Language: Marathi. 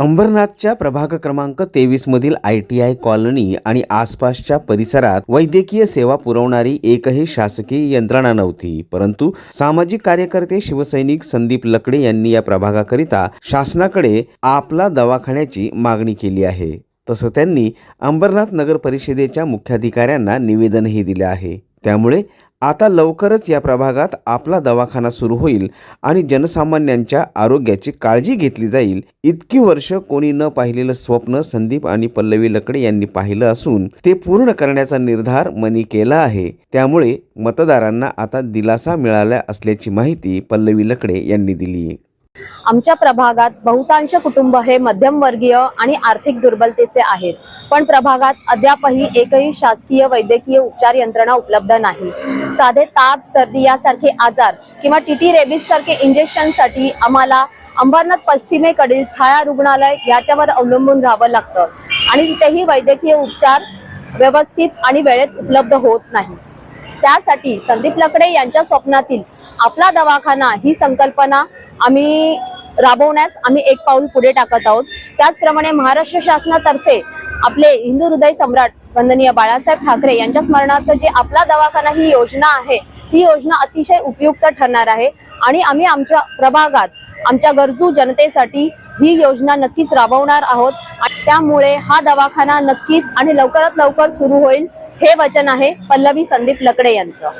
अंबरनाथच्या प्रभाग क्रमांक तेवीस मधील आय टी आय कॉलनी आणि आसपासच्या परिसरात वैद्यकीय सेवा पुरवणारी एकही शासकीय यंत्रणा नव्हती. परंतु सामाजिक कार्यकर्ते शिवसैनिक संदीप लकडे यांनी या प्रभागाकरिता शासनाकडे आपला दवाखान्याची मागणी केली आहे. तसं त्यांनी अंबरनाथ नगर परिषदेच्या मुख्याधिकाऱ्यांना निवेदनही दिले आहे. त्यामुळे आता लवकरच या प्रभागात आपला दवाखाना सुरू होईल आणि जनसामान्यांच्या आरोग्याची काळजी घेतली जाईल. इतकी वर्ष कोणी न पाहिलेलं स्वप्न संदीप आणि पल्लवी लकडे यांनी पाहिलं असून ते पूर्ण करण्याचा निर्धार मनी केला आहे. त्यामुळे मतदारांना आता दिलासा मिळाला असल्याची माहिती पल्लवी लकडे यांनी दिली. आमच्या प्रभागात बहुतांश कुटुंब हे मध्यमवर्गीय आणि आर्थिक दुर्बलतेचे आहेत. पण प्रभागात अद्यापही एकही शासकीय वैद्यकीय उपचार यंत्रणा उपलब्ध नाही. साधे ताप सर्दी यासारखे आजार किंवा टीटी रेबीज सारखे इंजेक्शनसाठी आम्हाला अंबरनाथ पश्चिमेकडील छाया रुग्णालय याच्यावर अवलंबून राहावं लागतं आणि तिथेही वैद्यकीय उपचार व्यवस्थित आणि वेळेत उपलब्ध होत नाही. त्यासाठी संदीप लकडे यांच्या स्वप्नातील आपला दवाखाना ही संकल्पना आम्ही राबवण्यास आम्ही एक पाऊल पुढे टाकत आहोत. त्याचप्रमाणे महाराष्ट्र शासनातर्फे आपले हिंदू हृदय सम्राट वंदनीय बाळासाहेब ठाकरे यांच्या स्मरणार्थ जे आपला दवाखाना ही योजना आहे ही योजना अतिशय उपयुक्त ठरणार आहे. आणि आम्ही आमच्या प्रभागात आमच्या गरजू जनतेसाठी ही योजना नक्कीच राबवणार आहोत. त्यामुळे हा दवाखाना नक्कीच आणि लवकरात लवकर सुरू होईल हे वचन आहे पल्लवी संदीप लकडे यांचं.